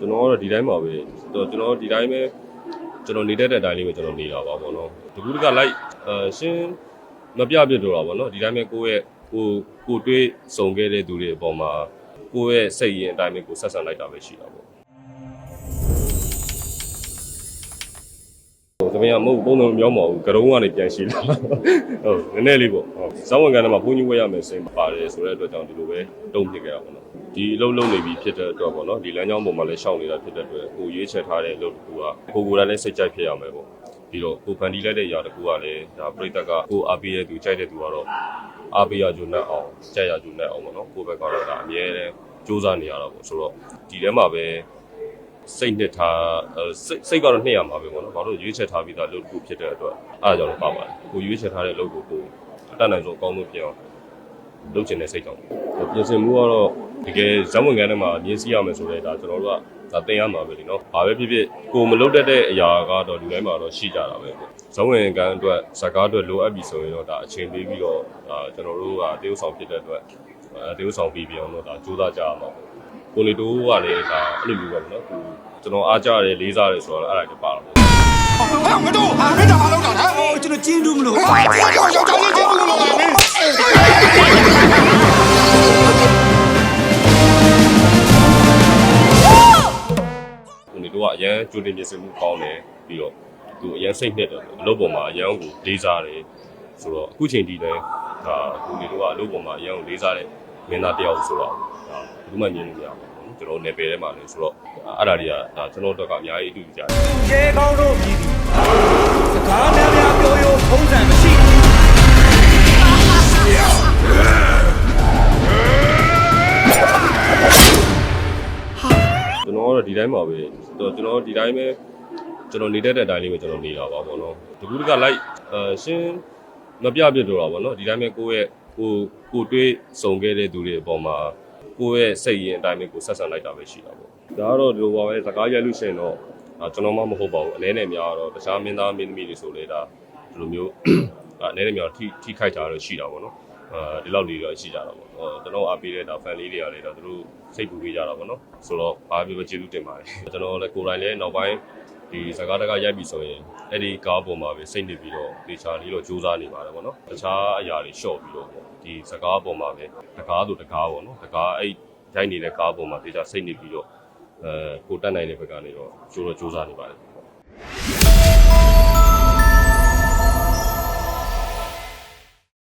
ကျွန်တော်ကတော့ဒီတိုင်းပါပဲကျွန်တော်ဒီတိုင်းပဲကျွန်တော်နေတတ်တဲ့အတိုင်းလေးပဲကျွန်တော်နေတာပါပေါ့နော်တကူတကလိုက်အရှင်းမပြပြတော့တာပေါ့နော်ဒီတိုင်းပဲကိုယ့်ရဲ့ကိုကိုတွေးစုံခဲ့တဲ့သူတွေအပေါ်မှာကိုယ့်ရဲ့စိတ်ရင်အတိုင်းပဲကိုဆက်ဆံလိုက်တာပဲရှိတာပေါ့ သမီးကမဟုတ်ပုံတော့မပြောမဟုတ်ဘူးကရုံးကနေပြန်ရှိလာဟုတ်နည်းနည်းလေးပေါ့ဟုတ်ဇောင်းဝန်ကန်ထဲမှာဘုန်းကြီးဝဲရမယ်စိတ်ပါတယ်ဆိုတဲ့အတွက်ကြောင့်ဒီလိုပဲတုံ့ဖြစ်ခဲ့တာပေါ့နော်ဒီအလုပ်လုပ်နေပြီဖြစ်တဲ့အတွက်ပေါ့နော်ဒီလမ်းကြောင်းပေါ်မှာလည်းရှောင်နေတာဖြစ်တဲ့အတွက်ကိုရွေးချယ်ထားတဲ့အလုပ်တစ်ခုကကိုကိုယ်တိုင်လည်းစိတ်ကြိုက်ဖြစ်ရမယ်ပေါ့ပြီးတော့ကိုဖန်တီးလိုက်တဲ့အရာတစ်ခုကလည်းဒါပြိတ္တကကိုအားပေးတဲ့သူကြိုက်တဲ့သူကတော့အားပေးရကြုံနဲ့အောင်ကြိုက်ရကြုံနဲ့အောင်ပေါ့နော်ကိုယ့်ဘက်ကတော့ဒါအမြဲတမ်းစူးစမ်းနေရတာပေါ့ဆိုတော့ဒီထဲမှာပဲ စိတ်နှစ်ထားစိတ်ကတော့နှစ်ရမှာပဲပေါ့နော်။ဘာလို့ရွေးချယ်ထားပြီးသားအလုပ်တစ်ခုဖြစ်တဲ့အတွက်အားကြောင့်လည်းပါပါတယ်။ကိုရွေးချယ်ထားတဲ့အလုပ်ကိုကိုအတတ်နိုင်ဆုံးအကောင်းဆုံးပြင်အောင်လုပ်ချင်တဲ့စိတ်ကြောင့်ပြင်ဆင်မှုကတော့တကယ်ဇက်ဝင်ကန်းထဲမှာမြင်စီရမယ်ဆိုတော့ဒါကျွန်တော်တို့ကဒါတင်ရမှာပဲလीနော်။ဘာပဲဖြစ်ဖြစ်ကိုမလုပ်တတ်တဲ့အရာကတော့လူတိုင်းမှာတော့ရှိကြတာပဲ။ဇက်ဝင်ကန်းအတွက်ဇက်ကားအတွက်လိုအပ်ပြီဆိုရင်တော့ဒါအချိန်ပေးပြီးတော့ဒါကျွန်တော်တို့ကတရုတ်ဆောင်ဖြစ်တဲ့အတွက်တရုတ်ဆောင်ပြီးပြောင်းတော့ဒါစူးစမ်းကြရမှာပေါ့။ ကိုလီတိုးကလည်းဒါအဲ့လိုမျိုးပဲနော်သူကျွန်တော်အားကြတယ်လေးစားတယ်ဆိုတော့အဲ့ဒါတည်းပါတော့ဟဲ့မတော်ဟာမင်းဒါမလုပ်တာလားဟိုကျွန်တော်ကျင်းတူးမလို့ဟဲ့ကျွန်တော်ရောက်တော့ကျင်းတူးမလို့လားမင်းကိုလီတိုးကအရန်ကြိုတင်ပြင်ဆင်မှုကောင်းတယ်ပြီးတော့သူအရန်စိတ်နဲ့တယ်အလုပ်ပေါ်မှာအရန်ကိုလေးစားတယ်ဆိုတော့အခုချိန်ထိလည်းဒါကိုလီတိုးကအလုပ်ပေါ်မှာအရန်ကိုလေးစားတယ် မင်းသားတယောက်ဆိုတော့ဒါဘူးမှမြင်လို့မရဘူးကျွန်တော်နယ်ပယ်ထဲမှာလည်းဆိုတော့အဲ့ဒါတွေကဒါကျွန်တော်တို့ကအများကြီးအတူတူကြတယ်ရေကောင်းတို့မြည်သည်စကားများများပြောရိုးဖုံးစံမရှိကျွန်တော်ကတော့ဒီတိုင်းပါပဲကျွန်တော်ဒီတိုင်းပဲကျွန်တော်နေတတ်တဲ့အတိုင်းလေးပဲကျွန်တော်နေတာပါပေါ့နော်တကူတကလိုက်အရှင်းမပြပြတော့တာပေါ့နော်ဒီတိုင်းပဲကိုယ့်ရဲ့ ကိုကိုတွေးစုံခဲ့တဲ့သူတွေအပေါ်မှာကိုယ့်ရဲ့စိတ်ရင်အတိုင်းပဲကိုဆက်ဆံလိုက်တာပဲရှိတာပေါ့ဒါကတော့ဒီလိုပါပဲစကားရိုက်လို့ရှိရင်တော့ဒါကျွန်တော်မှမဟုတ်ပါဘူးအနေနဲ့များတော့တခြားမင်းသားမင်းသမီးတွေဆိုလေဒါဒီလိုမျိုးအနေနဲ့များထိထိခိုက်တာတော့ရှိတာပေါ့နော်အဲဒီလောက်လေးတော့ရှိကြတာပေါ့ဟောကျွန်တော်အားပေးတဲ့ဒါ fan လေးတွေကလည်းတော့သူတို့စိတ်ပူပေးကြတာပေါ့နော်ဆိုတော့အားပြပဲကျေးဇူးတင်ပါတယ်ကျွန်တော်လည်းကိုယ်တိုင်လည်းနောက်ပိုင်း ဒီစကားတကားရိုက်ပြီဆိုရင်အဲ့ဒီကားပေါ်မှာပဲစိတ်နေပြီးတော့ဒေချာလေးတော့စူးစမ်းနေပါတယ်ပေါ့နော်တခြားအရာတွေရှော့ပြီးတော့ပေါ့ဒီစကားပေါ်မှာပဲတကားဆိုတကားပေါ့နော်တကားအဲ့ရိုက်နေတဲ့ကားပေါ်မှာဒေချာစိတ်နေပြီးတော့အဲကိုတက်နိုင်တဲ့ဘက်ကနေတော့စူးတော့စူးစမ်းနေပါတယ်